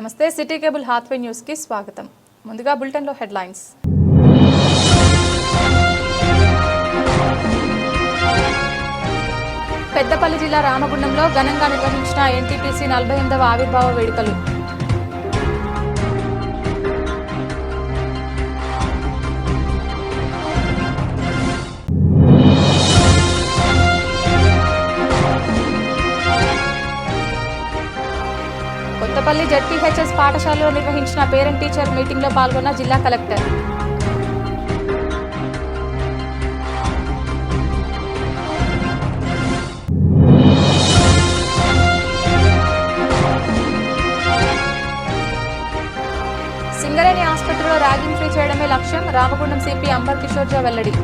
నమస్తే city cable Hathway న్యూస్కి స్వాగతం. ముందుగా బులెటిన్లో హెడ్లైన్స్. పెద్దపల్లి జిల్లా రామగుండంలో ఘనంగా నిర్వహించిన ఎన్టీపీసీ నలభై ఎనిమిదవ ఆవిర్భావ వేడుకలు. కొత్తపల్లి జడ్పీహెచ్ఎస్ పాఠశాలలో నిర్వహించిన పేరెంట్ టీచర్ మీటింగ్లో పాల్గొన్న జిల్లా కలెక్టర్. సింగరేణి ఆసుపత్రిలో ర్యాగింగ్ ఫ్రీ చేయడమే లక్ష్యం. రామగుండం సిపి అంబర్ కిషోర్జా వెల్లడి.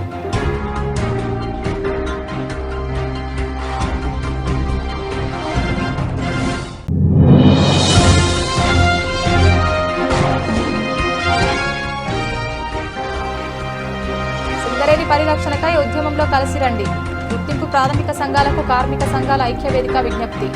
వ్యవసాయ ఉద్యమంలో కలిసి రండి. గుర్తింపు ప్రాథమిక సంఘాలకు కార్మిక సంఘాల ఐక్య వేదిక విజ్ఞప్తి.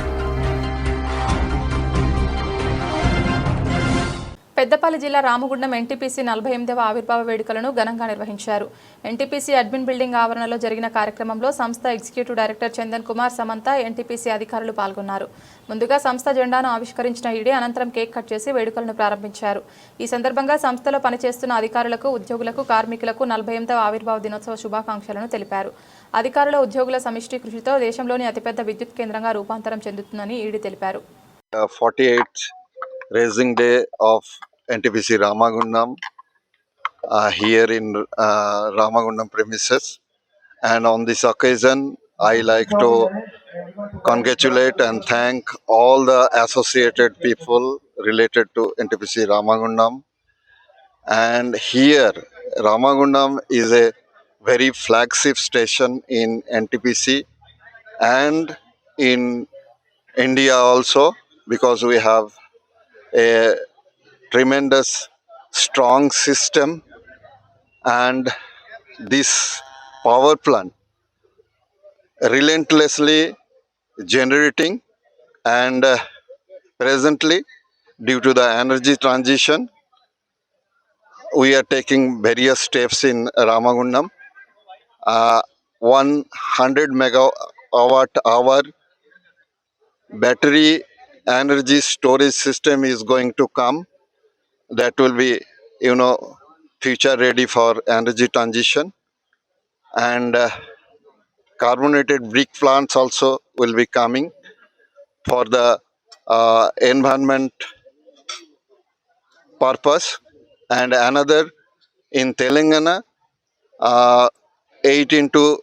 పెద్దపల్లి జిల్లా రామగుండం ఎన్టీపీసీ నలభై ఎనిమిదవ ఆవిర్భావ వేడుకలను ఘనంగా నిర్వహించారు. ఎన్టీపీసీ అడ్మిన్ బిల్డింగ్ ఆవరణలో జరిగిన కార్యక్రమంలో సంస్థ executive director Chandan Kumar Samanta NTPC అధికారులు పాల్గొన్నారు. ముందుగా సంస్థ జెండాను ఆవిష్కరించిన ఈడీ అనంతరం కేక్ కట్ చేసి వేడుకలను ప్రారంభించారు. ఈ సందర్భంగా సంస్థలో పనిచేస్తున్న అధికారులకు ఉద్యోగులకు కార్మికులకు నలభై ఎనిమిదవ ఆవిర్భావ దినోత్సవ శుభాకాంక్షలను తెలిపారు. అధికారుల ఉద్యోగుల సమిష్టి కృషితో దేశంలోని అతిపెద్ద విద్యుత్ కేంద్రంగా రూపాంతరం చెందుతుందని ఈడీ తెలిపారు. Uh, 48th raising day of NTPC Ramagundam uh, here in uh, Ramagundam premises. And on this occasion, I like to congratulate and thank all the associated people related to NTPC Ramagundam. And here, Ramagundam is a very flagship station in NTPC and in India also because we have a tremendous strong system and this power plant relentlessly generating and uh, presently due to the energy transition we are taking various steps in ramagundam. Uh, 100 megawatt hour battery energy storage system is going to come that will be you know future ready for energy transition. And uh, carbonated brick plants also will be coming for the uh, environment purpose. And another in telangana uh, 8 into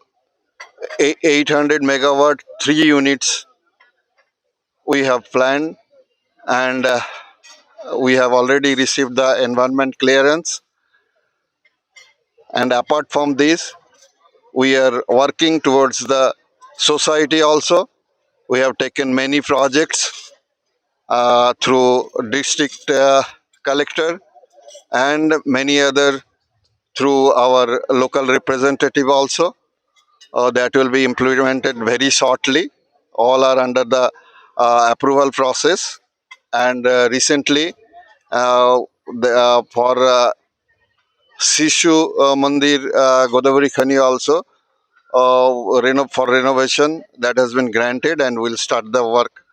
800 megawatt three units we have planned. And uh, we have already received the environment clearance. And apart from this we are working towards the society also. We have taken many projects uh, through district uh, collector and many other through our local representative also. Uh, that will be implemented very shortly. All are under the uh, approval process and uh, recently uh, the, uh, for Sishu Mandir Godavari Khani also reno- for renovation that has been granted and we'll start the work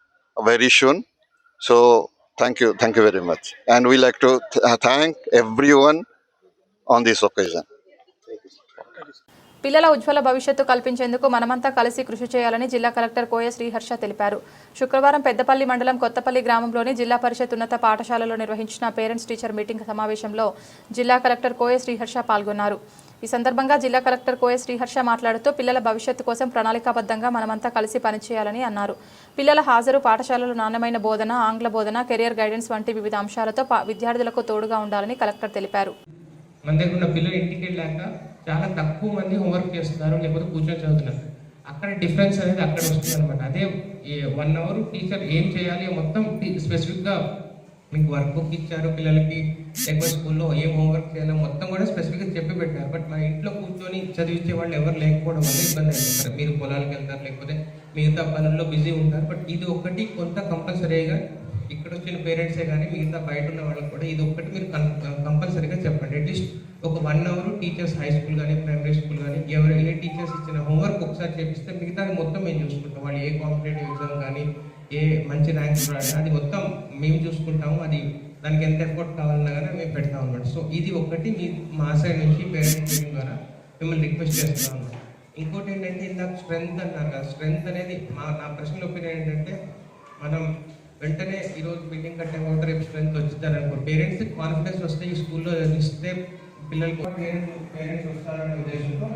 very soon. So thank you, thank you very much. And we like to th- thank everyone on this occasion. పిల్లల ఉజ్వల భవిష్యత్తు కల్పించేందుకు మనమంతా కలిసి కృషి చేయాలని జిల్లా collector కోయ శ్రీహర్ష తెలిపారు. శుక్రవారం పెద్దపల్లి మండలం కొత్తపల్లి గ్రామంలోని జిల్లా పరిషత్ ఉన్నత పాఠశాలలో నిర్వహించిన పేరెంట్స్ టీచర్ మీటింగ్ సమావేశంలో జిల్లా కలెక్టర్ కోయ శ్రీహర్ష పాల్గొన్నారు. ఈ సందర్భంగా జిల్లా కలెక్టర్ కోయ శ్రీహర్ష మాట్లాడుతూ పిల్లల భవిష్యత్తు కోసం ప్రణాళికాబద్ధంగా మనమంతా కలిసి పనిచేయాలని అన్నారు. పిల్లల హాజరు పాఠశాలలో నాణ్యమైన బోధన ఆంగ్ల బోధన కెరియర్ గైడెన్స్ వంటి వివిధ అంశాలతో విద్యార్థులకు తోడుగా ఉండాలని కలెక్టర్ తెలిపారు. మన దగ్గర ఉన్న పిల్లలు ఇంటికి వెళ్ళాక చాలా తక్కువ మంది హోంవర్క్ చేస్తున్నారు లేకపోతే కూర్చొని చదువుతున్నారు. అక్కడ డిఫరెన్స్ అనేది అక్కడ వస్తుంది అనమాట అదే వన్ అవర్ టీచర్ ఏం చేయాలి మొత్తం స్పెసిఫిక్గా మీకు వర్క్ ఇచ్చారు పిల్లలకి లేకపోతే స్కూల్లో ఏం హోంవర్క్ చేయాలో మొత్తం కూడా స్పెసిఫిక్గా చెప్పి పెట్టారు. బట్ మన ఇంట్లో కూర్చొని చదివించే వాళ్ళు ఎవరు లేకపోవడం వల్ల ఇబ్బంది అయిపోతారు మీరు పొలాలకు వెళ్తారు లేకపోతే మిగతా పనుల్లో బిజీ ఉంటారు. బట్ ఇది ఒకటి కొంత కంపల్సరీగా ఇక్కడ వచ్చిన పేరెంట్సే కానీ మిగతా బయట ఉన్న వాళ్ళకి కూడా ఇది ఒక్కటి మీరు కంపల్సరీగా చెప్పండి. అట్లీస్ట్ ఒక one hour teachers high school కానీ ప్రైమరీ స్కూల్ కానీ ఎవరు ఏ టీచర్స్ ఇచ్చిన హోంవర్క్ ఒకసారి చేపిస్తే మిగతాది మొత్తం మేము చూసుకుంటాం. వాళ్ళు ఏ కాంపిటేటివ్ ఎగ్జామ్ కానీ ఏ మంచి ర్యాంక్ రావాలి అది మొత్తం మేము చూసుకుంటాము. అది దానికి ఎంత ఎఫర్ట్ కావాలన్నా కానీ మేము పెడతాం అనమాట సో ఇది ఒకటి మీ మా సైడ్ నుంచి పేరెంట్ మీటింగ్ ద్వారా మిమ్మల్ని రిక్వెస్ట్ చేస్తున్నాం ఇంకోటి ఏంటంటే ఇందాక స్ట్రెంగ్త్ అన్నారు కదా. స్ట్రెంగ్త్ అనేది మా నా పర్సనల్ ఒపీనియన్ ఏంటంటే మనం వెంటనే ఈరోజు బిల్డింగ్ కట్టే కాబట్టి రేపు స్ట్రెంత్ వచ్చిందని అనుకో. పేరెంట్స్ కాన్ఫిడెన్స్ వస్తే ఈ స్కూల్లో ఇస్తే పిల్లలకు పేరెంట్స్ పేరెంట్స్ వస్తారనే ఉద్దేశంతో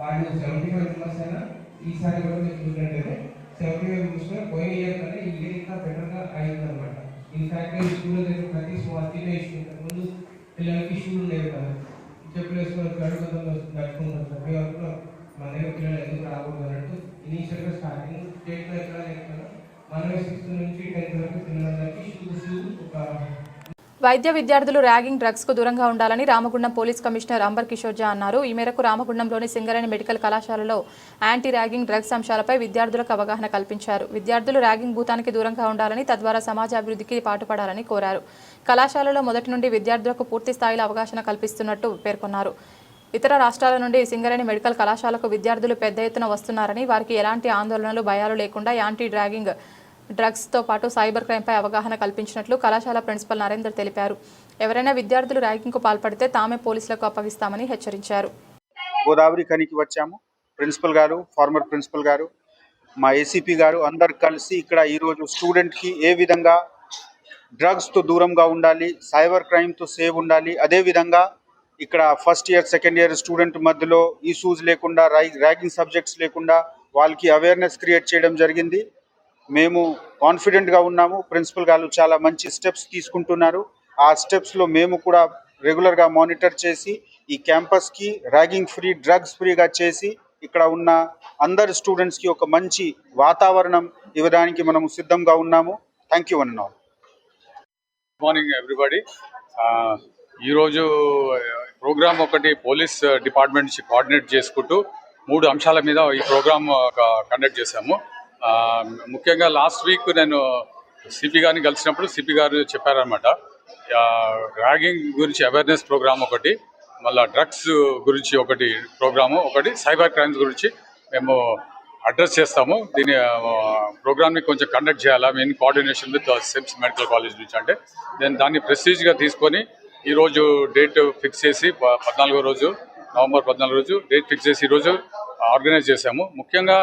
వాళ్ళు సెవెంటీ ఫైవ్ మెంబర్స్ అయినా ఈసారి కూడా మీరు చూసినట్టయితే సెవెంటీ ఫైవ్ మెంబర్స్ పోయిన ఇయర్ కన్నా ఈ ఇయర్ ఇంకా బెటర్గా అయింది అనమాట ఇన్ఫాక్ట్ ఈ స్కూల్లో జరిగిన ప్రతి స్వాతిలో ఇష్యూ ముందు పిల్లలకి ఇష్యూలు లేవు కదా. చెప్పులు వేసుకొని గడుపుదలు నడుచుకుంటారు ప్రతి ఒక్కరు మన దగ్గర పిల్లలు ఎందుకు రాకూడదు అన్నట్టు ఇనీషియల్గా స్టార్టింగ్ స్టేట్లో ఎక్కడ లేకుండా మనమే సిక్స్త్ నుంచి టెన్త్ వరకు పిల్లలందరికీ ఒక వైద్య విద్యార్థులు ర్యాగింగ్ డ్రగ్స్కు దూరంగా ఉండాలని రామగుండం పోలీస్ కమిషనర్ అంబర్ కిషోర్ జా అన్నారు. ఈ మేరకు రామగుండంలోని సింగరేణి మెడికల్ కళాశాలలో యాంటీ ర్యాగింగ్ డ్రగ్స్ అంశాలపై విద్యార్థులకు అవగాహన కల్పించారు. విద్యార్థులు ర్యాగింగ్ భూతానికి దూరంగా ఉండాలని తద్వారా సమాజ అభివృద్ధికి పాటుపడాలని కోరారు. కళాశాలలో మొదటి నుండి విద్యార్థులకు పూర్తి స్థాయిలో అవగాహన కల్పిస్తున్నట్టు పేర్కొన్నారు. ఇతర రాష్ట్రాల నుండి సింగరేణి మెడికల్ కళాశాలకు విద్యార్థులు పెద్ద ఎత్తున వస్తున్నారని వారికి ఎలాంటి ఆందోళనలు భయాలు లేకుండా యాంటీ డ్రాగింగ్ డ్రగ్స్తో పాటు సైబర్ క్రైమ్పై అవగాహన కల్పించినట్లు కళాశాల ప్రిన్సిపల్ నరేందర్ తెలిపారు. ఎవరైనా విద్యార్థులు ర్యాగింగ్కు పాల్పడితే తామే పోలీసులకు అప్పగిస్తామని హెచ్చరించారు. గోదావరి ఖనికి వచ్చాము. ప్రిన్సిపల్ గారు ఫార్మర్ ప్రిన్సిపల్ గారు మా ఏసీపీ గారు అందరు కలిసి ఇక్కడ ఈరోజు స్టూడెంట్కి ఏ విధంగా డ్రగ్స్తో దూరంగా ఉండాలి సైబర్ క్రైమ్తో సేవ్ ఉండాలి అదేవిధంగా ఇక్కడ first year second year student మధ్యలో ఇష్యూస్ లేకుండా ర్యాగింగ్ సబ్జెక్ట్స్ లేకుండా వాళ్ళకి అవేర్నెస్ క్రియేట్ చేయడం జరిగింది. మేము కాన్ఫిడెంట్గా ఉన్నాము. ప్రిన్సిపల్ గారు చాలా మంచి స్టెప్స్ తీసుకుంటున్నారు. ఆ స్టెప్స్లో మేము కూడా రెగ్యులర్గా మానిటర్ చేసి ఈ క్యాంపస్కి ర్యాగింగ్ ఫ్రీ డ్రగ్స్ ఫ్రీగా చేసి ఇక్కడ ఉన్న అందరు స్టూడెంట్స్కి ఒక మంచి వాతావరణం ఇవ్వడానికి మనము సిద్ధంగా ఉన్నాము. థ్యాంక్ యూ అన్నా గుడ్ మార్నింగ్ ఎవ్రీబడి ఈరోజు ప్రోగ్రామ్ ఒకటి పోలీస్ డిపార్ట్మెంట్ నుంచి కోఆర్డినేట్ చేసుకుంటూ మూడు అంశాల మీద ఈ ప్రోగ్రామ్ కండక్ట్ చేశాము. ముఖ్యంగా లాస్ట్ వీక్ నేను సిపి గారిని కలిసినప్పుడు సిపి గారు చెప్పారనమాట ర్యాగింగ్ గురించి అవేర్నెస్ ప్రోగ్రామ్ ఒకటి మళ్ళీ డ్రగ్స్ గురించి ఒకటి ప్రోగ్రాము ఒకటి సైబర్ క్రైమ్స్ గురించి మేము అడ్రస్ చేస్తాము. దీని ప్రోగ్రామ్ని కొంచెం కండక్ట్ చేయాలా? Main coordination with CIMS medical college నుంచి అంటే నేను దాన్ని ప్రెస్టీజ్గా తీసుకొని ఈరోజు డేట్ ఫిక్స్ చేసి పద్నాలుగో రోజు నవంబర్ పద్నాలుగు రోజు డేట్ ఫిక్స్ చేసి ఈరోజు ఆర్గనైజ్ చేశాము. ముఖ్యంగా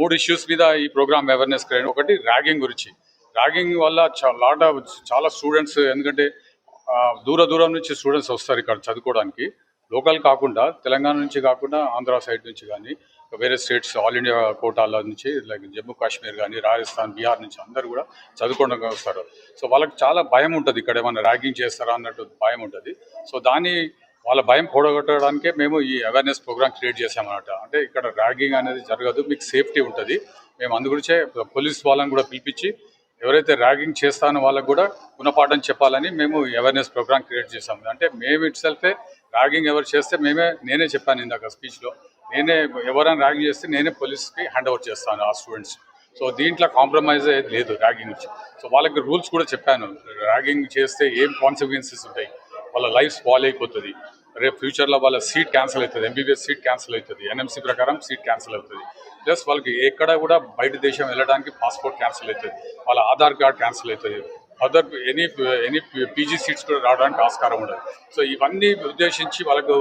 మూడు ఇష్యూస్ మీద ఈ ప్రోగ్రామ్ అవేర్నెస్ క్రియేట్ ఒకటి ర్యాగింగ్ గురించి. ర్యాగింగ్ వల్ల లాట్ ఆఫ్ చాలా స్టూడెంట్స్ ఎందుకంటే దూర దూరం నుంచి స్టూడెంట్స్ వస్తారు ఇక్కడ చదువుకోవడానికి. లోకల్ కాకుండా తెలంగాణ నుంచి కాకుండా ఆంధ్ర సైడ్ నుంచి కానీ వేరే స్టేట్స్ ఆల్ ఇండియా కోటాల నుంచి లైక్ జమ్మూ కాశ్మీర్ కానీ రాజస్థాన్ బీహార్ నుంచి అందరు కూడా చదువుకోవడానికి వస్తారు. సో వాళ్ళకి చాలా భయం ఉంటుంది. ఇక్కడ ఏమైనా ర్యాగింగ్ చేస్తారా అన్నట్టు భయం ఉంటుంది. సో దాన్ని వాళ్ళ భయం పోడగొట్టడానికే మేము ఈ అవేర్నెస్ ప్రోగ్రామ్ క్రియేట్ చేసామన్నమాట అంటే ఇక్కడ ర్యాగింగ్ అనేది జరగదు మీకు సేఫ్టీ ఉంటుంది. మేము అందుగురించే పోలీస్ వాళ్ళని కూడా పిలిపించి ఎవరైతే ర్యాగింగ్ చేస్తానో వాళ్ళకు కూడా గుణపాఠం చెప్పాలని మేము అవేర్నెస్ ప్రోగ్రామ్ క్రియేట్ చేసాము అంటే మేము ఇట్ సెల్ఫే ర్యాగింగ్ ఎవరు చేస్తే మేమే నేనే చెప్పాను ఇందాక స్పీచ్లో నేనే ఎవరైనా ర్యాగింగ్ చేస్తే నేనే పోలీస్కి హ్యాండ్ ఓవర్ చేస్తాను ఆ స్టూడెంట్స్ సో దీంట్లో కాంప్రమైజ్ అయ్యేది లేదు ర్యాగింగ్ నుంచి. సో వాళ్ళకి రూల్స్ కూడా చెప్పాను. ర్యాగింగ్ చేస్తే ఏం కాన్సిక్వెన్సెస్ ఉంటాయి? వాళ్ళ లైఫ్ స్పాల్ అయిపోతుంది. రేపు ఫ్యూచర్లో వాళ్ళ సీట్ క్యాన్సిల్ అవుతుంది ఎంబీబీఎస్ సీట్ క్యాన్సిల్ అవుతుంది ఎన్ఎంసీ ప్రకారం సీట్ క్యాన్సిల్ అవుతుంది. ప్లస్ వాళ్ళకి ఎక్కడ కూడా బయట దేశం వెళ్ళడానికి పాస్పోర్ట్ క్యాన్సిల్ అవుతుంది వాళ్ళ ఆధార్ కార్డ్ క్యాన్సిల్ అవుతుంది. Other any any PG seats కూడా రావడానికి ఆస్కారం ఉండదు. సో ఇవన్నీ ఉద్దేశించి వాళ్ళకు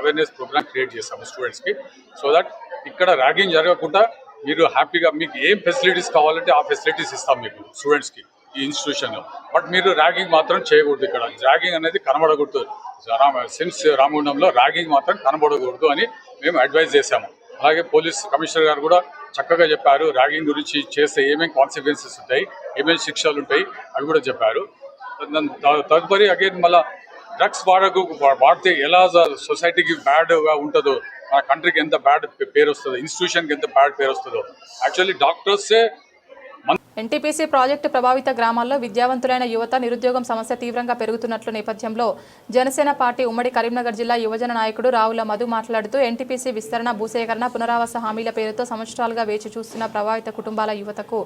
అవేర్నెస్ ప్రోగ్రామ్ క్రియేట్ చేస్తాము స్టూడెంట్స్కి సో దట్ ఇక్కడ ర్యాగింగ్ జరగకుండా మీరు హ్యాపీగా మీకు ఏం ఫెసిలిటీస్ కావాలంటే ఆ ఫెసిలిటీస్ ఇస్తాం మీకు స్టూడెంట్స్కి ఈ ఇన్స్టిట్యూషన్లో బట్ మీరు ర్యాగింగ్ మాత్రం చేయకూడదు ఇక్కడ. ర్యాగింగ్ అనేది కనబడకూడదు. రామ రామగుండంలో ర్యాగింగ్ మాత్రం కనబడకూడదు అని మేము అడ్వైజ్ చేశాము. అలాగే పోలీస్ కమిషనర్ గారు కూడా చక్కగా చెప్పారు ర్యాగింగ్ గురించి చేస్తే ఏమేమి కాన్సిక్వెన్సెస్ ఉంటాయి ఏమేమి శిక్షలు ఉంటాయి అవి కూడా చెప్పారు. దాని త- తదుపరి అగైన్ మళ్ళీ డ్రగ్స్ వాడకు వాడితే ఎలా సొసైటీకి బ్యాడ్గా ఉంటుందో మన కంట్రీకి ఎంత బ్యాడ్ పేరు వస్తుందో ఇన్స్టిట్యూషన్కి ఎంత బ్యాడ్ పేరు వస్తుందో యాక్చువల్లీ డాక్టర్సే ఎన్టీపీసీ ప్రాజెక్టు ప్రభావిత గ్రామాల్లో విద్యావంతులైన యువత నిరుద్యోగం సమస్య తీవ్రంగా పెరుగుతున్నట్లు నేపథ్యంలో జనసేన పార్టీ ఉమ్మడి కరీంనగర్ జిల్లా యువజన నాయకుడు రావుల మధు మాట్లాడుతూ ఎన్టీపీసీ విస్తరణ భూసేకరణ పునరావాస హామీల పేరుతో సంవత్సరాలుగా వేచి చూస్తున్న ప్రభావిత కుటుంబాల యువతకు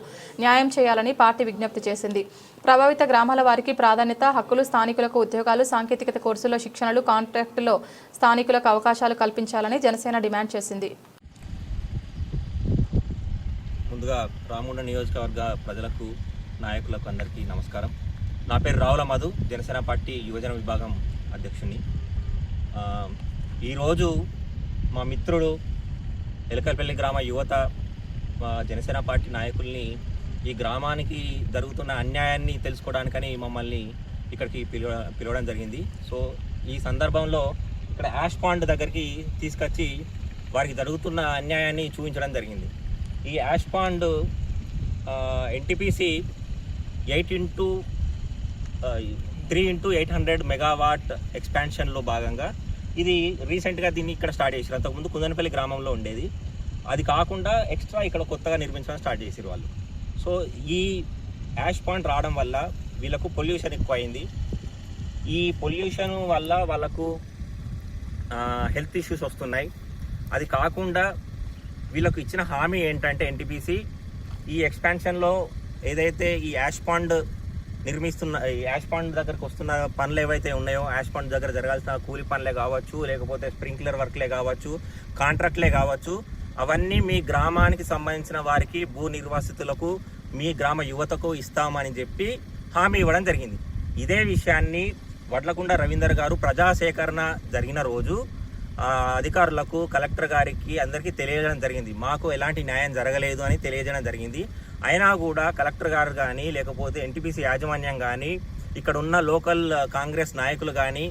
న్యాయం చేయాలని పార్టీ విజ్ఞప్తి చేసింది. ప్రభావిత గ్రామాల వారికి ప్రాధాన్యత హక్కులు స్థానికులకు ఉద్యోగాలు సాంకేతికత కోర్సుల్లో శిక్షణలు కాంట్రాక్టులో స్థానికులకు అవకాశాలు కల్పించాలని జనసేన డిమాండ్ చేసింది. ముందుగా రామగుండ నియోజకవర్గ ప్రజలకు నాయకులకు అందరికీ నమస్కారం. నా పేరు రావుల మధు జనసేన పార్టీ యువజన విభాగం అధ్యక్షుని ఈరోజు మా మిత్రుడు ఎలకల్పల్లి గ్రామ యువత మా జనసేన పార్టీ నాయకుల్ని ఈ గ్రామానికి జరుగుతున్న అన్యాయాన్ని తెలుసుకోవడానికని మమ్మల్ని ఇక్కడికి పిలవ పిలవడం జరిగింది. సో ఈ సందర్భంలో ఇక్కడ యాష్ పాండ్ దగ్గరికి తీసుకొచ్చి వారికి జరుగుతున్న అన్యాయాన్ని చూపించడం జరిగింది. ఈ ash pond NTPC eight into three into eight hundred megawatt ఎక్స్పాన్షన్లో భాగంగా ఇది రీసెంట్గా దీన్ని ఇక్కడ స్టార్ట్ చేసారు అంతకుముందు కుందనపల్లి గ్రామంలో ఉండేది. అది కాకుండా ఎక్స్ట్రా ఇక్కడ కొత్తగా నిర్మించడం స్టార్ట్ చేసారు వాళ్ళు. సో ఈ యాష్ పాయింట్ రావడం వల్ల వీళ్ళకు పొల్యూషన్ ఎక్కువ అయింది ఈ పొల్యూషన్ వల్ల వాళ్ళకు హెల్త్ ఇష్యూస్ వస్తున్నాయి. అది కాకుండా వీళ్ళకు ఇచ్చిన హామీ ఏంటంటే ఎన్టీపీసీ ఈ ఎక్స్పాన్షన్లో ఏదైతే ఈ యాష్ పాండ్ నిర్మిస్తున్న ఈ యాష్ పాండ్ దగ్గరకు వస్తున్న పనులు ఏవైతే ఉన్నాయో యాష్ పాండ్ దగ్గర జరగాల్సిన కూలి పనులే కావచ్చు లేకపోతే స్ప్రింక్లర్ వర్క్లే కావచ్చు కాంట్రాక్ట్లే కావచ్చు అవన్నీ మీ గ్రామానికి సంబంధించిన వారికి భూ నిర్వాసితులకు మీ గ్రామ యువతకు ఇస్తామని చెప్పి హామీ ఇవ్వడం జరిగింది. ఇదే విషయాన్ని వడ్లకుండ రవీందర్ గారు ప్రజాసేకరణ జరిగిన రోజు అధికారులకు కలెక్టర్ గారికి అందరికీ తెలియజేయడం జరిగింది. మాకు ఎలాంటి న్యాయం జరగలేదు అని తెలియజేయడం జరిగింది. అయినా కూడా కలెక్టర్ గారు కానీ లేకపోతే ఎన్టీపీసీ యాజమాన్యం కానీ ఇక్కడ ఉన్న లోకల్ కాంగ్రెస్ నాయకులు కానీ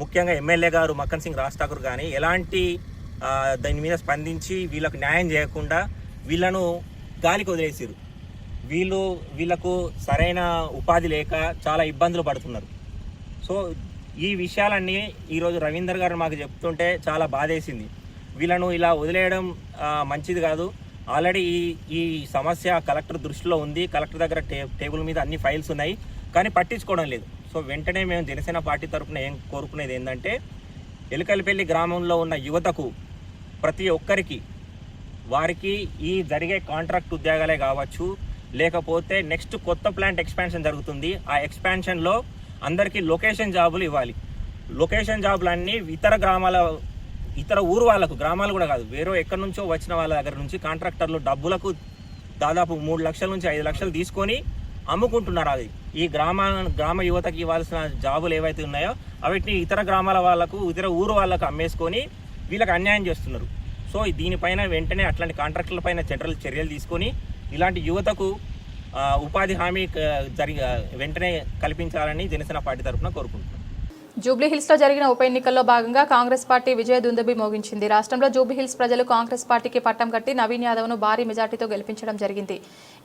ముఖ్యంగా ఎమ్మెల్యే గారు మక్కన్ సింగ్ రాజ్ ఠాకూర్ కానీ ఎలాంటి దాని మీద స్పందించి వీళ్ళకు న్యాయం చేయకుండా వీళ్ళను గాలికి వదిలేసారు వీళ్ళు వీళ్ళకు సరైన ఉపాధి లేక చాలా ఇబ్బందులు పడుతున్నారు. సో ఈ విషయాలన్నీ ఈరోజు రవీందర్ గారు మాకు చెప్తుంటే చాలా బాధేసింది. వీళ్ళను ఇలా వదిలేయడం మంచిది కాదు. ఆల్రెడీ ఈ ఈ సమస్య కలెక్టర్ దృష్టిలో ఉంది. కలెక్టర్ దగ్గర టే టేబుల్ మీద అన్ని ఫైల్స్ ఉన్నాయి. కానీ పట్టించుకోవడం లేదు. సో వెంటనే మేము జనసేన పార్టీ తరఫున ఏం కోరుకునేది ఏంటంటే ఎలుకలపల్లి గ్రామంలో ఉన్న యువతకు ప్రతి ఒక్కరికి వారికి ఈ జరిగే కాంట్రాక్ట్ ఉద్యోగాలే కావచ్చు. లేకపోతే నెక్స్ట్ కొత్త ప్లాంట్ ఎక్స్పాన్షన్ జరుగుతుంది. ఆ ఎక్స్పాన్షన్లో అందరికీ లొకేషన్ జాబులు ఇవ్వాలి. లొకేషన్ జాబులు అన్నీ ఇతర గ్రామాల ఇతర ఊరు వాళ్ళకు గ్రామాలు కూడా కాదు. వేరే ఎక్కడి నుంచో వచ్చిన వాళ్ళ దగ్గర నుంచి కాంట్రాక్టర్లు డబ్బులకు దాదాపు మూడు లక్షల నుంచి ఐదు లక్షలు తీసుకొని అమ్ముకుంటున్నారు అది. ఈ గ్రామ గ్రామ యువతకి ఇవ్వాల్సిన జాబులు ఏవైతే ఉన్నాయో అవిటిని ఇతర గ్రామాల వాళ్ళకు ఇతర ఊరు వాళ్ళకు అమ్మేసుకొని వీళ్ళకి అన్యాయం చేస్తున్నారు. సో దీనిపైన వెంటనే అట్లాంటి కాంట్రాక్టుల పైన చర్యలు చర్యలు తీసుకొని ఇలాంటి యువతకు ఉపాధి హామీ ఆ, జరిగి వెంటనే కల్పించాలని జనసేన పార్టీ తరఫున కోరుకుంటున్నాను జూబ్లీహిల్స్లో జరిగిన ఉప ఎన్నికల్లో భాగంగా కాంగ్రెస్ పార్టీ విజయ దుందుబి మోగించింది. రాష్ట్రంలో జూబ్లీహిల్స్ ప్రజలు కాంగ్రెస్ పార్టీకి పట్టం కట్టి నవీన్ యాదవ్ను భారీ మెజార్టీతో గెలిపించడం జరిగింది.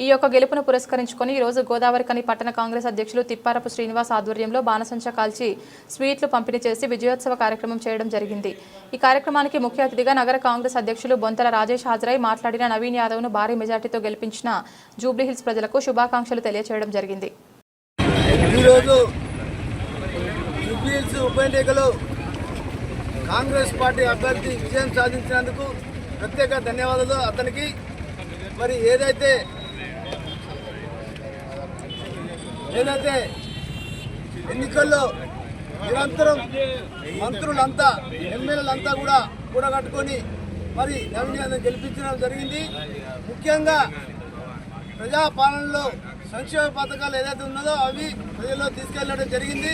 ఈ యొక్క గెలుపును పురస్కరించుకొని ఈ రోజు గోదావరికని పట్టణ కాంగ్రెస్ అధ్యక్షులు తిప్పారపు శ్రీనివాస్ ఆధ్వర్యంలో బాణసంచ కాల్చి స్వీట్లు పంపిణీ చేసి విజయోత్సవ కార్యక్రమం చేయడం జరిగింది. ఈ కార్యక్రమానికి ముఖ్య అతిథిగా నగర కాంగ్రెస్ అధ్యక్షులు బొంతల రాజేష్ హాజరై మాట్లాడిన నవీన్ యాదవ్ను భారీ మెజార్టీతో గెలిపించిన జూబ్లీహిల్స్ ప్రజలకు శుభాకాంక్షలు తెలియజేయడం జరిగింది. ఉప ఎన్నికలో కాంగ్రెస్ పార్టీ అభ్యర్థి విజయం సాధించినందుకు ప్రత్యేక ధన్యవాదాలు. అతనికి మరి ఏదైతే ఏదైతే ఎన్నికల్లో నిరంతరం మంత్రులంతా ఎమ్మెల్యేలంతా కూడా కూడగట్టుకొని మరి నవీన్ గెలిపించడం జరిగింది. ముఖ్యంగా ప్రజాపాలనలో సంక్షేమ పథకాలు ఏదైతే ఉన్నదో అవి ప్రజల్లో తీసుకెళ్ళడం జరిగింది.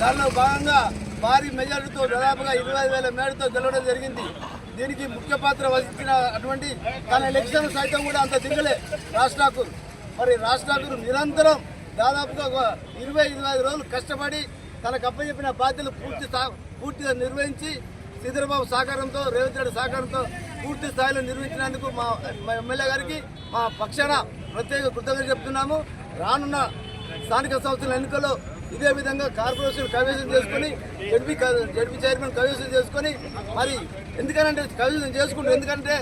దానిలో భాగంగా భారీ మెజారిటీతో దాదాపుగా ఇరవై వేల మేడతో గెలవడం జరిగింది. దీనికి ముఖ్య పాత్ర వహించిన అటువంటి తన ఎలక్షన్ సైతం కూడా అంత దిగలే రాజ్ ఠాకూర్. మరి రాజ్ ఠాకూర్ నిరంతరం దాదాపుగా ఒక ఇరవై ఇరవై ఐదు రోజులు కష్టపడి తనకు అప్పచెప్పిన బాధ్యతలు పూర్తి స్థా- పూర్తిగా నిర్వహించి శ్రీధరబాబు సహకారంతో రేవంత్ రెడ్డి సహకారంతో పూర్తి స్థాయిలో నిర్వహించినందుకు మా మా ఎమ్మెల్యే గారికి మా పక్షాన ప్రత్యేక కృతజ్ఞత చెప్తున్నాము. రానున్న స్థానిక సంస్థల ఎన్నికల్లో ఇదే విధంగా కార్పొరేషన్ కైవసం చేసుకొని జడ్పీ జడ్పీ చైర్మన్ కైవసం చేసుకొని మరి ఎందుకనంటే కైవసం చేసుకుంటారు ఎందుకంటే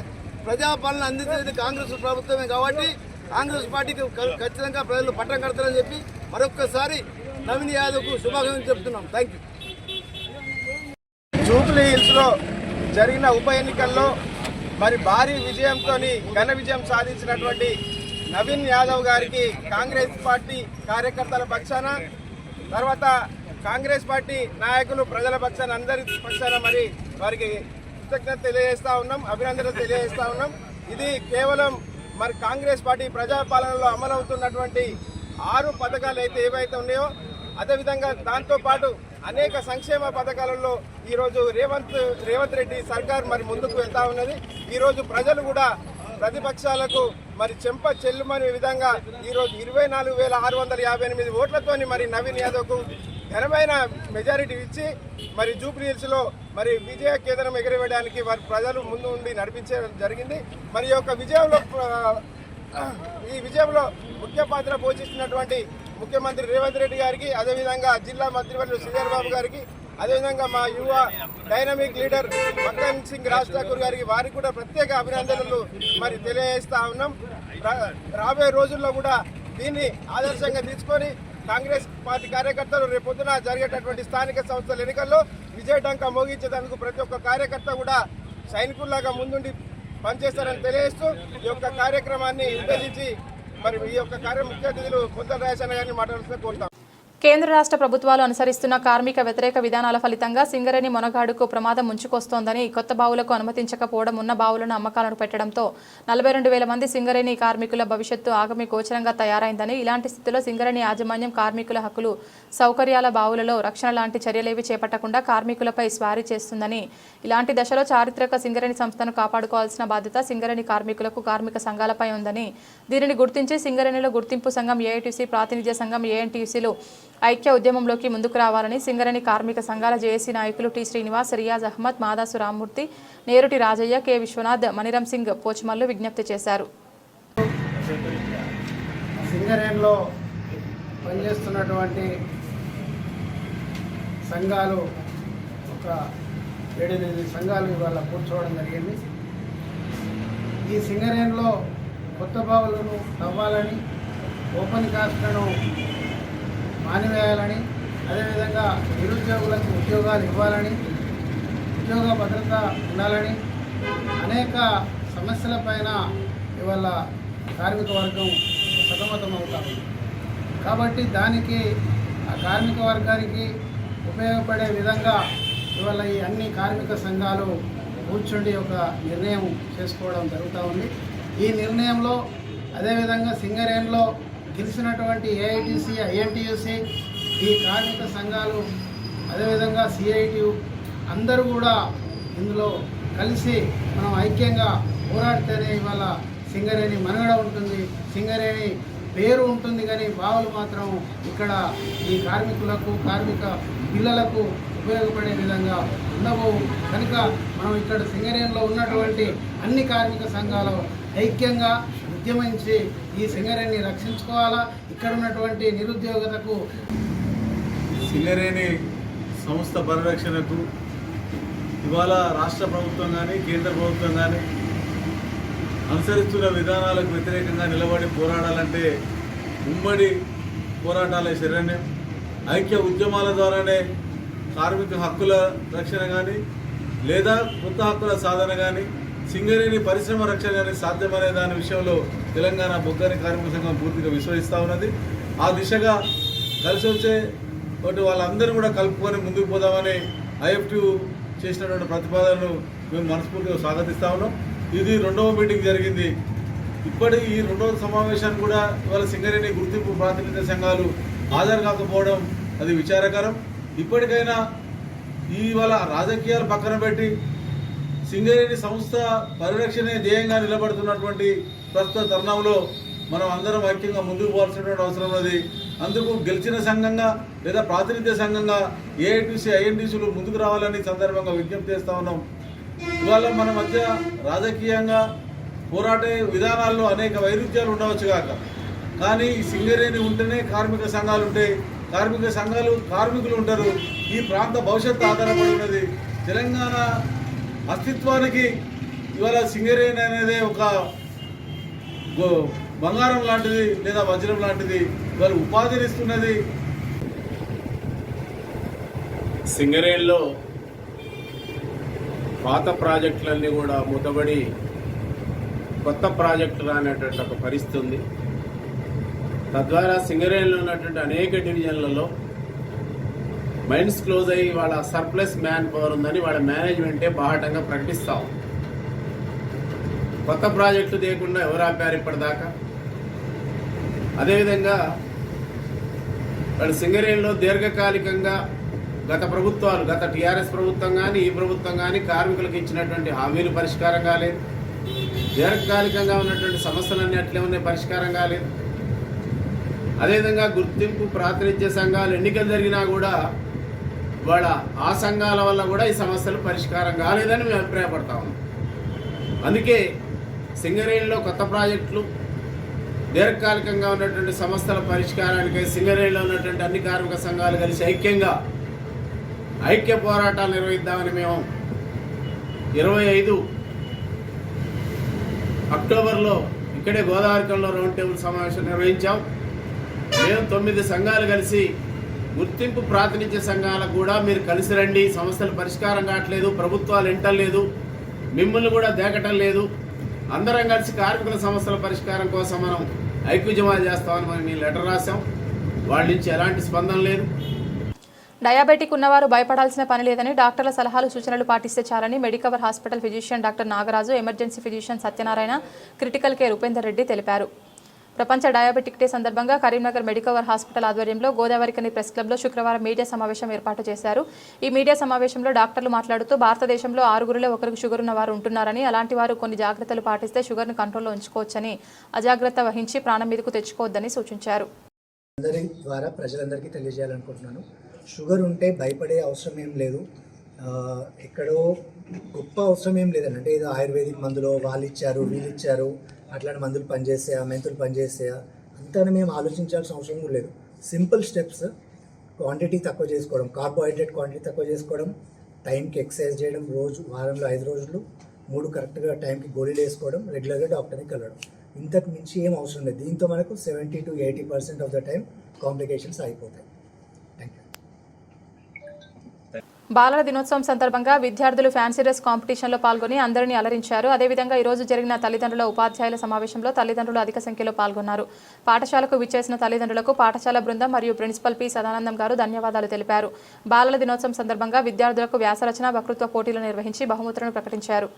ప్రజాపాలన అందించేది కాంగ్రెస్ ప్రభుత్వమే కాబట్టి కాంగ్రెస్ పార్టీకి ఖచ్చితంగా ప్రజలు పట్టం కడతారని చెప్పి మరొక్కసారి నవీన్ యాదవ్కు శుభాకాంక్షలు చెప్తున్నాం. థ్యాంక్ యూ జూబ్లీ హిల్స్లో జరిగిన ఉప ఎన్నికల్లో మరి భారీ విజయంతో ఘన విజయం సాధించినటువంటి నవీన్ యాదవ్ గారికి కాంగ్రెస్ పార్టీ కార్యకర్తల పక్షాన తర్వాత కాంగ్రెస్ పార్టీ నాయకులు ప్రజల పక్షాన అందరి పక్షాన మరి వారికి కృతజ్ఞత తెలియజేస్తా ఉన్నాం అభినందనలు తెలియజేస్తా ఉన్నాం. ఇది కేవలం మరి కాంగ్రెస్ పార్టీ ప్రజాపాలనలో అమలవుతున్నటువంటి ఆరు పథకాలు అయితే ఏవైతే ఉన్నాయో అదేవిధంగా దాంతోపాటు అనేక సంక్షేమ పథకాలలో ఈరోజు రేవంత్ రేవంత్ రెడ్డి సర్కార్ మరి ముందుకు వెళ్తా ఉన్నది. ఈరోజు ప్రజలు కూడా ప్రతిపక్షాలకు మరి చెంప చెల్లుమనే విధంగా ఈరోజు ఇరవై నాలుగు వేల ఆరు వందల యాభై ఎనిమిది ఓట్లతోని మరి నవీన్ యాదవ్కు ఘనమైన మెజారిటీ ఇచ్చి మరి జూబ్లీహిల్స్లో మరి విజయ కేంద్రం ఎగరవేయడానికి వారి ప్రజలు ముందు ఉండి నడిపించడం జరిగింది. మరి యొక్క విజయంలో ఈ విజయంలో ముఖ్య పాత్ర పోషిస్తున్నటువంటి ముఖ్యమంత్రి రేవంత్ రెడ్డి గారికి అదేవిధంగా జిల్లా మంత్రివర్యులు శ్రీధర్ బాబు గారికి అదేవిధంగా మా యువ డైనమిక్ లీడర్ మక్కన్ సింగ్ రాజ్ ఠాకూర్ గారికి వారికి కూడా ప్రత్యేక అభినందనలు మరి తెలియజేస్తా ఉన్నాం. రా- రాబోయే రోజుల్లో కూడా దీన్ని ఆదర్శంగా తీసుకొని కాంగ్రెస్ పార్టీ కార్యకర్తలు రేపొద్దున జరిగేటటువంటి స్థానిక సంస్థల ఎన్నికల్లో విజయడంక మోగించేందుకు ప్రతి ఒక్క కార్యకర్త కూడా సైనికుల్లాగా ముందుండి పనిచేస్తారని తెలియజేస్తూ ఈ యొక్క కార్యక్రమాన్ని ఉద్దేశించి మరి ఈ యొక్క కార్య ముఖ్య అతిథులు కొంత రాజన్న గారిని మాట్లాడుతూ కోరుతాం. కేంద్ర రాష్ట్ర ప్రభుత్వాలు అనుసరిస్తున్న కార్మిక వ్యతిరేక విధానాల ఫలితంగా సింగరేణి మొనగాడుకు ప్రమాదం ముంచుకొస్తోందని కొత్త బావులకు అనుమతించకపోవడం ఉన్న బావులను అమ్మకాలను పెట్టడంతో నలభై రెండు వేల మంది సింగరేణి కార్మికుల భవిష్యత్తు ఆగమి గోచరంగా తయారైందని ఇలాంటి స్థితిలో సింగరేణి యాజమాన్యం కార్మికుల హక్కులు సౌకర్యాల బావులలో రక్షణ లాంటి చర్యలేవి చేపట్టకుండా కార్మికులపై స్వారీ చేస్తుందని ఇలాంటి దశలో చారిత్రక సింగరేణి సంస్థను కాపాడుకోవాల్సిన బాధ్యత సింగరేణి కార్మికులకు కార్మిక సంఘాలపై ఉందని దీనిని గుర్తించి సింగరేణిలో గుర్తింపు సంఘం ఏఐటీసీ ప్రాతినిధ్య సంఘం ఏఎన్టీసీలు ఐక్య ఉద్యమంలోకి ముందుకు రావాలని సింగరేణి కార్మిక సంఘాల జేఏసీ నాయకులు టి శ్రీనివాస్ రియాజ్ అహ్మద్ మాదాసు రామ్మూర్తి నేరుటి రాజయ్య కె విశ్వనాథ్ మణిరం సింగ్ పోచమల్లు విజ్ఞప్తి చేశారు. సింగరేణిలో పనిచేస్తున్నటువంటి సంఘాలు ఒక ఏడెనిమిది సంఘాలు ఇవాళ కూర్చోవడం జరిగింది. ఈ సింగరేణిలో కొత్త బావులను తవ్వాలని ఓపెన్ కాస్ట్లను మానివేయాలని అదేవిధంగా నిరుద్యోగులకు ఉద్యోగాలు ఇవ్వాలని ఉద్యోగ భద్రత ఉండాలని అనేక సమస్యలపైన ఇవాళ కార్మిక వర్గం సతమతమవుతారు కాబట్టి దానికి ఆ కార్మిక వర్గానికి ఉపయోగపడే విధంగా ఇవాళ ఈ అన్ని కార్మిక సంఘాలు కూర్చుండి ఒక నిర్ణయం చేసుకోవడం జరుగుతూ ఉంది. ఈ నిర్ణయంలో అదేవిధంగా సింగరేణిలో గెలిచినటువంటి ఏఐటీసీ ఐఎన్టీయూసీ ఈ కార్మిక సంఘాలు అదేవిధంగా సిఐటియు అందరూ కూడా ఇందులో కలిసి మనం ఐక్యంగా పోరాడితేనే ఇవాళ సింగరేణి మనుగడ ఉంటుంది. సింగరేణి పేరు ఉంటుంది కానీ బావులు మాత్రం ఇక్కడ ఈ కార్మికులకు కార్మిక పిల్లలకు ఉపయోగపడే విధంగా ఉండబోవు కనుక మనం ఇక్కడ సింగరేణిలో ఉన్నటువంటి అన్ని కార్మిక సంఘాలు ఐక్యంగా ఉద్యమించి ఈ సింగరేణిని రక్షించుకోవాలా? ఇక్కడ ఉన్నటువంటి నిరుద్యోగతకు సింగరేణి సంస్థ పరిరక్షణకు ఇవాళ రాష్ట్ర ప్రభుత్వం కానీ కేంద్ర ప్రభుత్వం కానీ అనుసరిస్తున్న విధానాలకు వ్యతిరేకంగా నిలబడి పోరాడాలంటే ఉమ్మడి పోరాటాలే శరణ్యం. ఐక్య ఉద్యమాల ద్వారానే కార్మిక హక్కుల రక్షణ కానీ లేదా కొత్త హక్కుల సాధన కానీ సింగరేణి పరిశ్రమ రక్షణ కానీ సాధ్యమనే దాని విషయంలో తెలంగాణ బొగ్గని కార్మిక సంఘం పూర్తిగా విశ్వసిస్తూ ఉన్నది. ఆ దిశగా కలిసి వచ్చే ఒకటి వాళ్ళందరూ కూడా కలుపుకొని ముందుకు పోదామని ఐఎఫ్టీ చేసినటువంటి ప్రతిపాదనను మేము మనస్ఫూర్తిగా స్వాగతిస్తా ఉన్నాం. ఇది రెండవ మీటింగ్ జరిగింది. ఇప్పటి ఈ రెండవ సమావేశానికి కూడా ఇవాళ సింగరేణి గుర్తింపు ప్రాతినిధ్య సంఘాలు హాజరు కాకపోవడం అది విచారకరం. ఇప్పటికైనా ఇవాళ రాజకీయాలు పక్కన పెట్టి సింగరేణి సంస్థ పరిరక్షణ ధ్యేయంగా నిలబడుతున్నటువంటి ప్రస్తుత తరుణంలో మనం అందరం ఐక్యంగా ముందుకు పోవాల్సినటువంటి అవసరం ఉన్నది. అందుకు గెలిచిన సంఘంగా లేదా ప్రాతినిధ్య సంఘంగా ఏఐటీసీ ఐఎన్టీసీలు ముందుకు రావాలని సందర్భంగా విజ్ఞప్తి చేస్తా ఉన్నాం. ఇవాళ మన మధ్య రాజకీయంగా పోరాటే విధానాల్లో అనేక వైరుధ్యాలు ఉండవచ్చు కాక కానీ సింగరేణి ఉంటేనే కార్మిక సంఘాలు ఉంటాయి కార్మిక సంఘాలు కార్మికులు ఉంటారు. ఈ ప్రాంత భవిష్యత్తు ఆధారపడి ఉన్నది తెలంగాణ అస్తిత్వానికి ఇవాళ సింగరేణి అనేది ఒక బంగారం లాంటిది లేదా వజ్రం లాంటిది. ఇవాళ ఉపాధిని ఇస్తున్నది. సింగరేణిలో పాత ప్రాజెక్టులన్నీ కూడా మూతబడి కొత్త ప్రాజెక్టులు అనేటువంటి ఒక పరిస్థితి ఉంది. తద్వారా సింగరేణిలో ఉన్నటువంటి అనేక డివిజన్లలో మైన్స్ క్లోజ్ అయ్యి వాళ్ళ సర్ప్లస్ మ్యాన్ పవర్ ఉందని వాళ్ళ మేనేజ్మెంటే బాహటంగా ప్రకటిస్తాం కొత్త ప్రాజెక్టులు తీయకుండా ఎవరు ఆపారు ఇప్పటిదాకా? అదేవిధంగా వాళ్ళు సింగరేణిలో దీర్ఘకాలికంగా గత ప్రభుత్వాలు గత టీఆర్ఎస్ ప్రభుత్వం కానీ ఈ ప్రభుత్వం కానీ కార్మికులకు ఇచ్చినటువంటి హామీలు పరిష్కారం కాలేదు. దీర్ఘకాలికంగా ఉన్నటువంటి సమస్యలన్నీ అట్లే ఉన్నాయి పరిష్కారం కాలేదు. అదేవిధంగా గుర్తింపు ప్రాతినిధ్య సంఘాలు ఎన్నికలు జరిగినా కూడా వాళ్ళ ఆ సంఘాల వల్ల కూడా ఈ సమస్యలు పరిష్కారం కాలేదని మేము అభిప్రాయపడతా ఉన్నాం. అందుకే సింగరేణిలో కొత్త ప్రాజెక్టులు దీర్ఘకాలికంగా ఉన్నటువంటి సమస్యల పరిష్కారానికి సింగరేణిలో ఉన్నటువంటి అన్ని కార్మిక సంఘాలు కలిసి ఐక్యంగా ఐక్య పోరాటాలు నిర్వహిద్దామని మేము ఇరవై ఐదు అక్టోబర్లో ఇక్కడే గోదావరికంలో రౌండ్ టేబుల్ సమావేశం నిర్వహించాం. మేము తొమ్మిది సంఘాలు కలిసి గుర్తింపు ప్రాతినిధ్య సంఘాలకు కూడా మీరు కలిసి రండి. సమస్యలు పరిష్కారం కావట్లేదు ప్రభుత్వాలు వింటలేదు మిమ్మల్ని కూడా దేకటం లేదు. అందరం కలిసి కార్మికుల సమస్యల పరిష్కారం కోసం మనం ఐక్యజమా చేస్తామని మనం మీ లెటర్ రాసాం వాళ్ళ నుంచి ఎలాంటి స్పందన లేదు. డయాబెటిక్ ఉన్నవారు భయపడాల్సిన పని లేదని డాక్టర్ల సలహాలు సూచనలు పాటిస్తే చాలని Medicover hospital physician doctor Nagaraju emergency physician Satyanarayana critical care Upender Reddy తెలిపారు. ప్రపంచ డయాబెటిక్ డే సందర్భంగా కరీంనగర్ మెడికవర్ హాస్పిటల్ ఆధ్వర్యంలో గోదావరికని ప్రెస్ క్లబ్లో శుక్రవారం మీడియా సమావేశం ఏర్పాటు చేశారు. ఈ మీడియా సమావేశంలో డాక్టర్లు మాట్లాడుతూ భారతదేశంలో ఆరుగురిలో ఒకరికి షుగర్ ఉన్న వారు ఉంటున్నారని అలాంటి వారు కొన్ని జాగ్రత్తలు పాటిస్తే షుగర్ను కంట్రోల్లో ఉంచుకోవచ్చని అజాగ్రత్త వహించి ప్రాణం మీదకు తెచ్చుకోవద్దని సూచించారు. అందరి ద్వారా ప్రజలందరికీ తెలియజేయాలనుకుంటున్నాను. షుగర్ ఉంటే భయపడే అవసరం ఏం లేదు. ఎక్కడో గొప్ప అవసరం ఏం లేదండి. అంటే ఏదో ఆయుర్వేదిక్ మందులో వాళ్ళు ఇచ్చారు వీళ్ళు ఇచ్చారు. అట్లాంటి మందులు పనిచేస్తాయా మెంతులు పనిచేస్తాయా అంతా మేము ఆలోచించాల్సిన అవసరం కూడా లేదు. సింపుల్ స్టెప్స్ క్వాంటిటీ తక్కువ చేసుకోవడం కార్బోహైడ్రేట్ క్వాంటిటీ తక్కువ చేసుకోవడం టైంకి ఎక్సర్సైజ్ చేయడం రోజు వారంలో ఐదు రోజులు మూడు కరెక్ట్గా టైంకి గోళీలు వేసుకోవడం రెగ్యులర్గా డాక్టర్ని కలవడం ఇంతకు మించి ఏం అవసరం లేదు. దీంతో మనకు seventy two eighty percent of the time complications అయిపోతాయి థ్యాంక్ యూ బాలల దినోత్సవం సందర్భంగా విద్యార్థులు ఫ్యాన్సీ డ్రెస్ కాంపిటీషన్లో పాల్గొని అందరినీ అలరించారు. అదేవిధంగా ఈరోజు జరిగిన తల్లిదండ్రుల ఉపాధ్యాయుల సమావేశంలో తల్లిదండ్రులు అధిక సంఖ్యలో పాల్గొన్నారు. పాఠశాలకు విచ్చేసిన తల్లిదండ్రులకు పాఠశాల బృందం మరియు ప్రిన్సిపల్ పి సదానందం గారు ధన్యవాదాలు తెలిపారు. బాలల దినోత్సవం సందర్భంగా విద్యార్థులకు వ్యాసరచన వక్తృత్వ పోటీలు నిర్వహించి బహుమతులను ప్రకటించారు.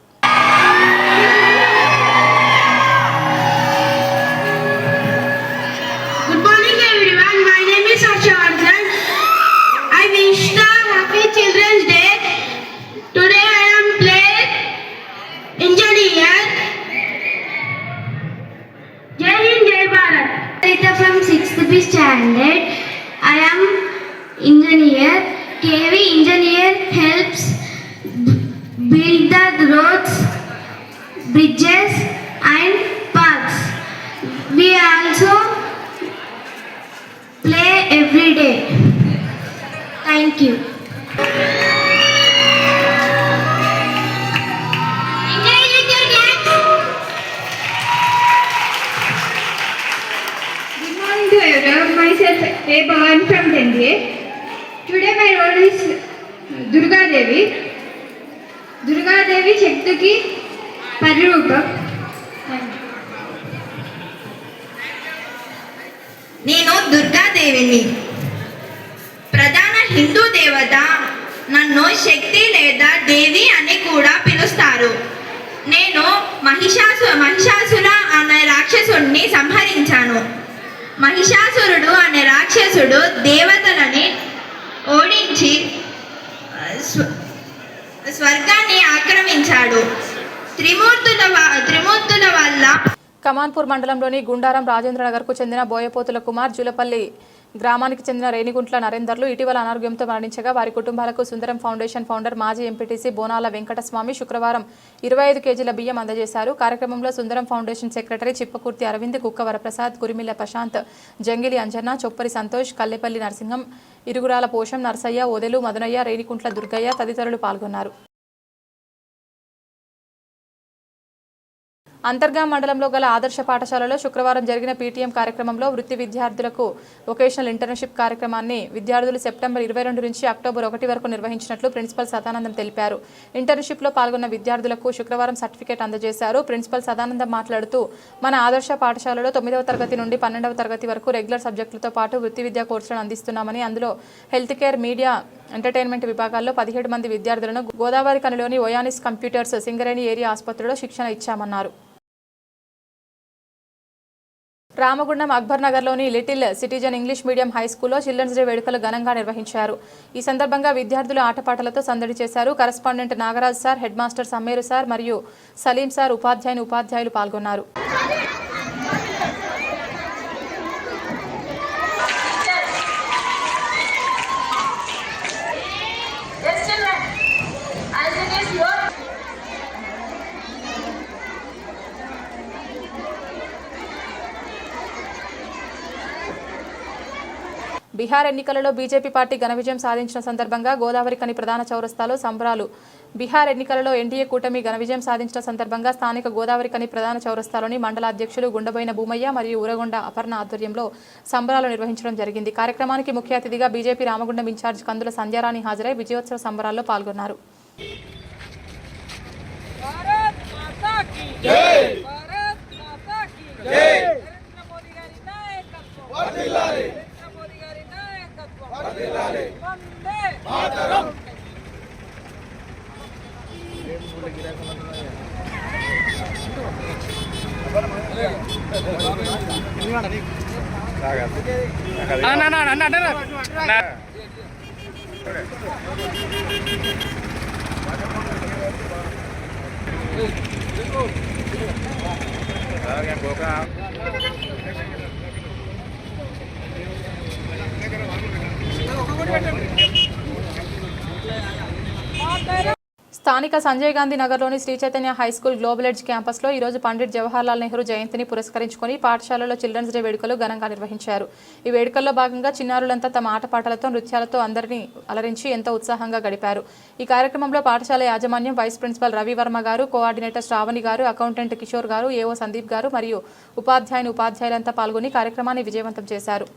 Bridges and parks. We also play every day. Thank you. Hindu దేవత నన్ను శక్తి లేదా దేవి అని కూడా పిలుస్తారు. నేను మహిషాసు మహిషాసుర అనే రాక్షసుడిని సంహరించాను. మహిషాసురుడు అనే రాక్షసుడు దేవతలని ఓడించి స్వ- స్వర్గాన్ని ఆక్రమించాడు. త్రిమూర్తుల త్రిమూర్తుల వల్ల కమాన్పూర్ మండలంలోని గుండారం రాజేంద్రనగర్కు చెందిన బోయపోతుల కుమార్ జులపల్లి గ్రామానికి చెందిన రేణిగుంట్ల నరేందర్లు ఇటీవల అనారోగ్యంతో మరణించగా వారి కుటుంబాలకు సుందరం ఫౌండేషన్ ఫౌండర్ మాజీ ఎంపీటీసీ బోనాల వెంకటస్వామి శుక్రవారం ఇరవై ఐదు కేజీల బియ్యం అందజేశారు. కార్యక్రమంలో సుందరం ఫౌండేషన్ సెక్రటరీ చిప్పకుర్తి అరవింద్ కుక్క వరప్రసాద్ కురిమిల్ల ప్రశాంత్ జంగిలి అంజన్న చొప్పరి సంతోష్ కల్లెపల్లి నరసింహం ఇరుగురాల పోషం నర్సయ్య ఓదెలు మదనయ్య రేణికుంట్ల దుర్గయ్య తదితరులు పాల్గొన్నారు. అంతర్గా మండలంలో గల ఆదర్శ పాఠశాలలో శుక్రవారం జరిగిన పీటీఎం కార్యక్రమంలో వృత్తి విద్యార్థులకు వొకేషనల్ ఇంటర్న్షిప్ కార్యక్రమాన్ని విద్యార్థులు సెప్టెంబర్ ఇరవై రెండు నుంచి అక్టోబర్ ఒకటి వరకు నిర్వహించినట్లు ప్రిన్సిపల్ సదానందం తెలిపారు. ఇంటర్న్షిప్లో పాల్గొన్న విద్యార్థులకు శుక్రవారం సర్టిఫికేట్ అందజేశారు. ప్రిన్సిపల్ సదానందం మాట్లాడుతూ మన ఆదర్శ పాఠశాలలో తొమ్మిదవ తరగతి నుండి పన్నెండవ తరగతి వరకు రెగ్యులర్ సబ్జెక్టులతో పాటు వృత్తి విద్యా కోర్సులను అందిస్తున్నామని అందులో హెల్త్ కేర్ మీడియా ఎంటర్టైన్మెంట్ విభాగాల్లో పదిహేడు మంది విద్యార్థులను గోదావరి కనిలోని ఓయానిస్ కంప్యూటర్స్ సింగరేణి ఏరియా ఆసుపత్రిలో శిక్షణ ఇచ్చామన్నారు. రామగుండం అక్బర్ నగర్లోని little citizen English medium high స్కూల్లో చిల్డ్రన్స్ డే వేడుకలు ఘనంగా నిర్వహించారు. ఈ సందర్భంగా విద్యార్థులు ఆటపాటలతో సందడి చేశారు. Correspondent Nagaraj sir head master Sammeru sir మరియు సలీం సార్ ఉపాధ్యాయుని ఉపాధ్యాయులు పాల్గొన్నారు. బీహార్ ఎన్నికలలో బీజేపీ పార్టీ ఘన విజయం సాధించిన సందర్భంగా గోదావరి కని ప్రధాన చౌరస్తాలో సంబరాలు. బీహార్ ఎన్నికలలో ఎన్డీఏ కూటమి ఘన విజయం సాధించిన సందర్భంగా స్థానిక గోదావరి కని ప్రధాన చౌరస్తాలోని మండల అధ్యక్షులు గుండబోయిన భూమయ్య మరియు ఊరగొండ అపర్ణ ఆధ్వర్యంలో సంబరాలు నిర్వహించడం జరిగింది. కార్యక్రమానికి ముఖ్య అతిథిగా BJP Ramagundam in charge Kandula Sandhyarani హాజరై విజయోత్సవ సంబరాల్లో పాల్గొన్నారు. yang స్థానిక సంజయ్ గాంధీ నగర్లోని Shri Chaitanya high school global edge క్యాంపస్లో ఈరోజు పండిట్ జవహర్లాల్ నెహ్రూ జయంతిని పురస్కరించుకొని పాఠశాలలో చిల్డ్రన్స్ డే వేడుకలు ఘనంగా నిర్వహించారు. ఈ వేడుకల్లో భాగంగా చిన్నారులంతా తమ ఆటపాటలతో నృత్యాలతో అందరినీ అలరించి ఎంతో ఉత్సాహంగా గడిపారు. ఈ కార్యక్రమంలో పాఠశాల యాజమాన్యం వైస్ ప్రిన్సిపల్ రవివర్మ గారు కోఆర్డినేటర్ శ్రావణి గారు అకౌంటెంట్ కిషోర్ గారు ఏఓ సందీప్ గారు మరియు ఉపాధ్యాయుని ఉపాధ్యాయులంతా పాల్గొని కార్యక్రమాన్ని విజయవంతం చేశారు.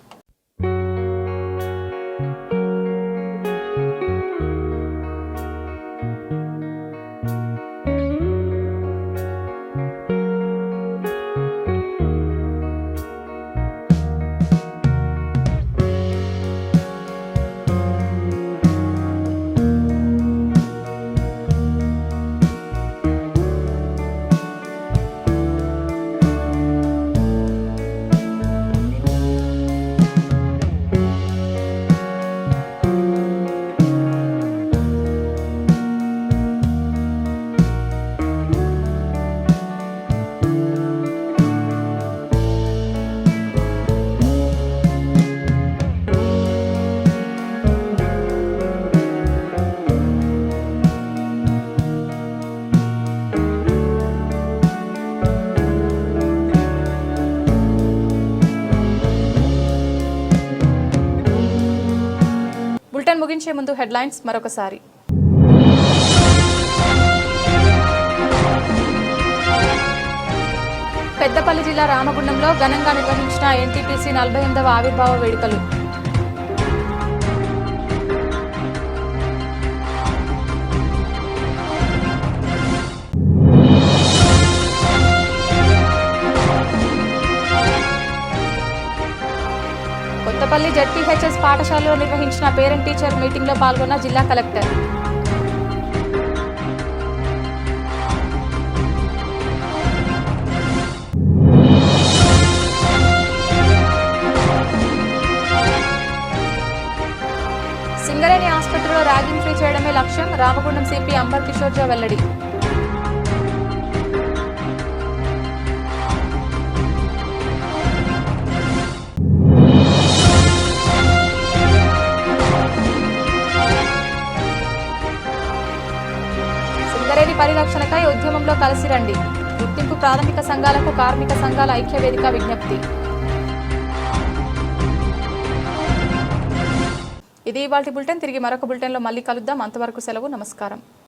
ముగించే ముందు హెడ్లైన్స్ మరొకసారి. పెద్దపల్లి జిల్లా రామగుండంలో ఘనంగా నిర్వహించిన ఎన్టీపీసీ నలభై ఎనిమిదవ ఆవిర్భావ వేడుకలు. తాడేపల్లి జడ్పీహెచ్ఎస్ పాఠశాలలో నిర్వహించిన పేరెంట్ టీచర్ మీటింగ్లో పాల్గొన్న జిల్లా కలెక్టర్. సింగరేణి ఆసుపత్రిలో ర్యాగింగ్ ఫ్రీ చేయడమే లక్ష్యం. రామగుండం సిపి అంబర్ కిషోర్జా వెల్లడి. సింగరేణి పరిరక్షణకై ఉద్యమంలో కలిసి రండి. గుర్తింపు ప్రాథమిక సంఘాలకు కార్మిక సంఘాల ఐక్య వేదిక విజ్ఞప్తి. ఇది ఇవాళ బులెటిన్. తిరిగి మరొక బులెటిన్లో మళ్ళీ కలుద్దాం. అంతవరకు సెలవు. నమస్కారం.